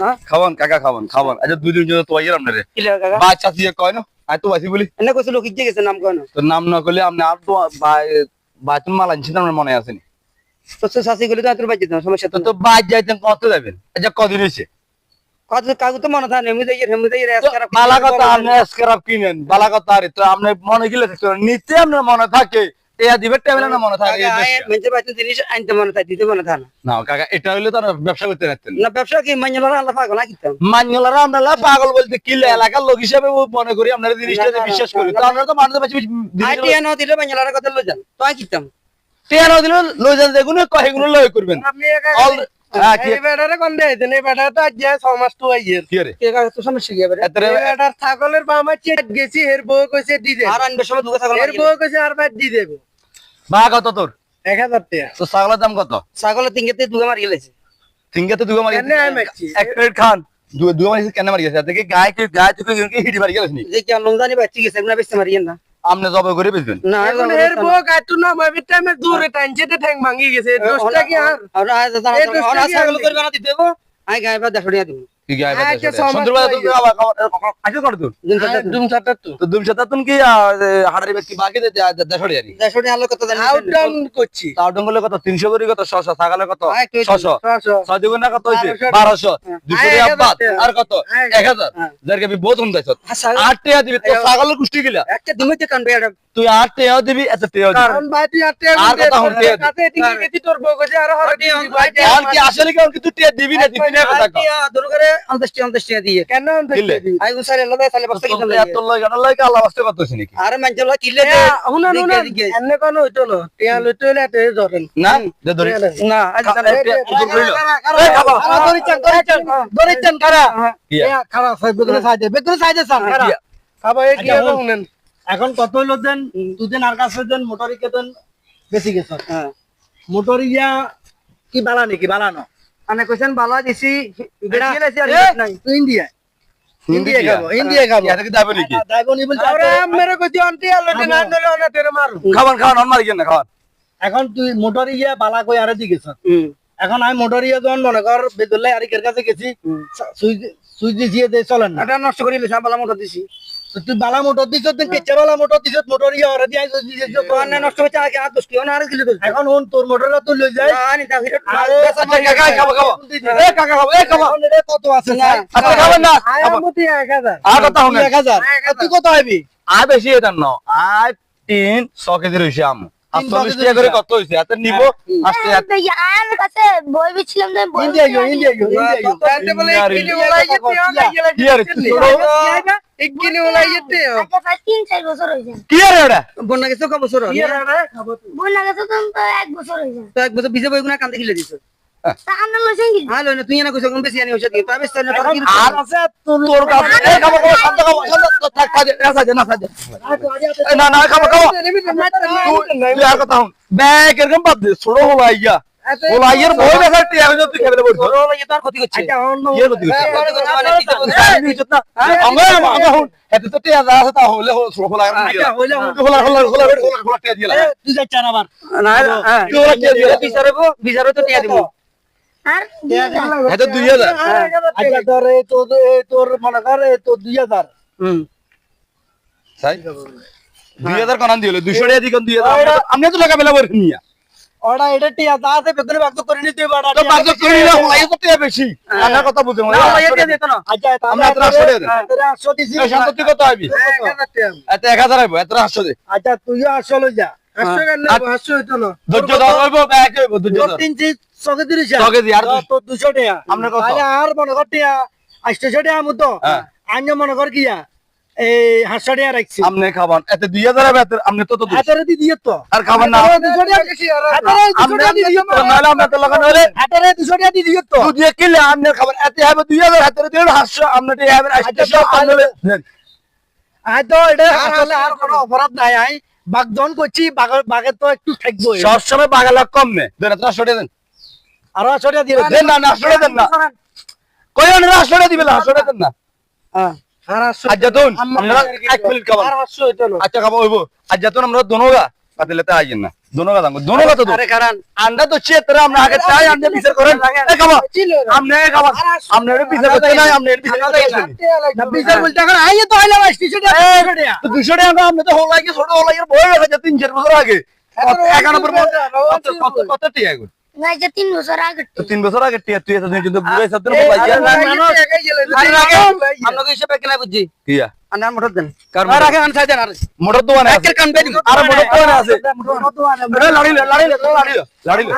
হ্যাঁ? খাওয়ান কাকা খাওয়ান খাওয়ান। আচ্ছা দুই দিন জন্য তো আইয়ার আপনারে বাচ্চা দিয়ে কয় না? আই তো বাসি বলি। এনে লোক গেছে নাম কয় না? তোর নাম না করলে আপনি আর তো মাল মনে আসেনি তো সে শাসি গলি তো তোর বাজি সমস্যা তো তো তো বাদ যাইতেন কত যাবেন? আচ্ছা কদিন হয়েছে কত কাগজ তো মনে থাকে এমনি দেই এমনি করা কথা আপনি স্ক্রাব কিনেন বালা কথা আরে তো আপনি মনে গেলে নিতে আপনার মনে থাকে। না মনে থাকে। জিনিস আনতে মনে থাকে দিতে মনে থাকে না। না কাকা এটা হইলে তো ব্যবসা করতে পারতেন না। ব্যবসা কি মাইনলা আল্লাহ পাগল কিতাম মান্যলারা আপনারা পাগল বলতে কি এলাকার লোক হিসেবে মনে করি আপনারা জিনিসটা বিশ্বাস না, করি। না, তো আপনারা তো মানুষের বেশি আই টিয়া দিলে মাইনলার কথা লই যান। তো কিতাম টেয়া না দিলে লই যান দেখুন কয়েকগুলো লই করবেন। আপনি হ্যাঁ, কি- কি কে কি ছাগলের বামা চেট গেছি এর বউ কইছে দি দে আর আনবে সময় ছাগল এর বউ কইছে আর বাদ দি দেব। বা কত তোর? এক হাজার টাকা। তো ছাগলের দাম কত? ছাগলের তিনগেতে দুগা মারি গেলেছে। তিনগাতে দুগা মারি? এক প্লেট খান। দুগা মারি কেন মারি গেছে? দেখি গায়ে কি গায়ে তুই কি হিটি মারি গেছিস যে কি লংজানি বাচ্চি গেছে না না। আপনি জব করে বেচবেন? না এখন এর বউ গাইতু না ভাবি টাইমে দূরে তে ঠ্যাং ভাঙি গেছে দশটা কি আর? আর আজ দাদা এই দোষটা কি ছাগল করবে না দিতে দেবো গায়ে বা দেখো দিয়া দিব। তিনশো করে কত? ছশো কত? ছশো। ছয় দুগুণ কত হয়েছে? বারোশো। হ্যাঁ। আর কত? এক হাজার। হ্যাঁ। যার বহুত দাইছ আট টাকা দিবি তো ছাগলের কুষ্টি গিলা একটা দিমতে কান তুই আট টাকা দিবি এত টাকা দিবি। কারণ ভাই তুই আর টাকা আর কথা হন কাছে টিকে গেছি তোর বউ কইছে আর হরে ভাই আর কি আসলে কি কি তুই টাকা দিবি না দিবি না কথা কও। দিয়ে কেন আই বস্তা এত কি আল্লাহ বাস্তে করতেছ নাকি আর মানজলা কিলে দে। শুনুন দিকে, শুনুন। দিকে। এনে কোন হইতো না টিয়া লইতে হইলে এতে ধরেন। না দে ধরে। না আজ খা- জানো এ, এ, এটা- দূর করিল। কারা, কারা, ধরিচ্ছেন, ধরিচ্ছেন, ধরিচ্ছেন, কি এ, খারা, বেগুনে সাহায্যে, বেগুনে সাহায্যে স্যার, কারা? খাবা, এ কি হবে বল। শুনেন। এখন কত হইল দেন দুদিন আর কাছে দেন মোটরিকে দেন বেশি গেছ হ্যাঁ। মোটরিয়া কি বালা নাকি? বালানো আনে কইছেন বালা দিছি লাইছি আর নাই ইন্ডিয়া ইন্ডিয়া খাব ইন্ডিয়া খাব ইয়া থেকে যাবে নাকি দাইবনি বলছে আরে মেরে কইছি অন্টি আলো দিন খাব। আনলে ওনা তেরে মারু খাবার খাওয়ান অন মারি কেন খাওয়ান এখন তুই মোটরিয়া বালা কই আরে দি গেছ এখন আমি মোটরিয়া যখন মনে কর বেদুল্লাহ আরিকের কাছে গেছি সুইচ সুইচ দিয়ে চলেন না। এটা নষ্ট করে বালা মোটা দিছি। তুই বালা মোটর দিছ তুই কেচা বালা মোটর দিছ সুইচ দিয়ে তো আনে নষ্ট হচ্ছে আগে আর দোষ কিও না আর কিলে দোষ এখন ওন তোর মোটরটা তুই লই যাই। না আনি তা হিরো আরে, কাকা খাব খাব। এ কাকা খাব এ খাব। রে কত আছে না। আচ্ছা খাবেন না? আয়ামতি এক হাজার। আর এক হাজার। আর তুই কত হইবি আর বেশি এটা ন। আর তিন ছ কেজি রয়েছে আম। আর তিন ছ চল্লিশ কেজি টাকা করে কত হয়েছে এত নিব আসতে হ্যাঁ, আমার কাছে বই বিছিলাম না বই India go India go India বলে এক কিলো ওলাই যেতে কি আর যেতে ছোট? হবে। এক কিলো ওলাই যেতে হবে আচ্ছা প্রায় তিন চার বছর হয়েছে কি আর এটা? বন্যা গেছে কত বছর? কি আর রে, বন্যা গেছে তো তো এক বছর হয়েছে তো এক বছর বিজে বইগুনা কান্দে কিলে দিছ। তা আমরা লইছেন কি হ্যাঁ লইনা তুই না কইছ কোন বেশি আনি হইছে কি তবে বেশি আনি আর আছে তোর তোর কাছে এ খাব খাব শান্ত খাব শান্ত তো থাক খাজে না সাজে না সাজে। না না খাব খাব। তুই আর কথা শুন। ব্যাগ এরকম বাদ দে ছোট হলো আইয়া। হলো বই বেকার টিয়া হইছে তুই খেলে বলছ তোর হলো ইয়ে ক্ষতি করছে। আচ্ছা, তুই এ, ক্ষতি করছে। এতে তো টিয়া যা আছে তা হলে হলো হলো আচ্ছা, হইলে হইলে। হলো হলো হলো হলো হলো টিয়া দিলা তুই যাচ্ছ না আবার। না তুই হলো বিচারবো তো টিয়া দিব। এটা দুই হাজার। আচ্ছা তোর এই তোর তোর মনে কর এই তোর দুই হাজার। হুম। তাই দুই হাজার। কানান দিল দুইশো টাকা দিকে দুই হাজার। আমি তো লাগা বেলা বলে নিয়া এটা টিয়া যা আছে বেতনে ভাগ করে নিতে বাড়া তো বাজে করি না হলাই তো টাকা বেশি। আমার কথা বুঝে না হলো ইয়ে দিয়ে দিত না। আচ্ছা আমরা টাকা দিছি। শান্ত তুই কত টাকা। আইবো দে। আচ্ছা তুইও আটশো লই যা। টাকা আপনার? তাহলে আর মনে কর টাকা মতো হ্যাঁ। মনে এই টাকা রাখছি। এত দুই হাজার এত আমনে তো দুই। দি দিয়ে তো। আর খাবার না। দুশো টাকা টাকা দি দিয়ে তো টাকা দিয়ে দিয়ে কিনলে আমনে খাবার এত হবে দুই হাজার হাতের দিলে হাসছো আমনে টিয়া হবে আটশো আমনে আই তো এটা আর কোনো অপরাধ নাই আই। বাগদন করছি বাগে তো একটু থাকব সবসময় বাগালা কম নে। দেন না আটশো দেন। আরও সরিয়ে দিয়ে দেন। না না দেন না। কই না আটশো টাকা দেন না। হ্যাঁ আমরা এক মিনিট না। আচ্ছা খাব হইব। আজ যাতুন আমরা দনোগা কাতিলেতে আইয়েন না। দোনো কথা দোনো কথা তো। আরে কারণ আমরা তো চেতরা আমরা আগে চাই আমরা বিচার করেন। এই খাবা আপনি এই খাবা আপনি এর বিচার করতে নাই আপনি এর বিচার করতে না বিচার বলতে এখন আইয়ে তো আইলাম স্টেশন তো 200 টাকা আপনি তো হল লাগে ছোট হল লাগে বই হয়েছে তিন চার বছর আগে। একানব্বই কত কত কত টি এগুলো? না যে তিন বছর আগে তো তিন বছর আগে টিয়া তুই এতদিন কিন্তু বুড়াই সাথে আরে রাখে আপনাকে হিসেবে কেনা বুঝছি কিয়া আনার মোটর দেন। কার আর রাখে আন সাইদেন আর। মোটর দোকানে আছে। কান বেদি আরে মোটর দোকানে আছে। লাড়িলে লাড়িলে লাড়িলে লাড়িলে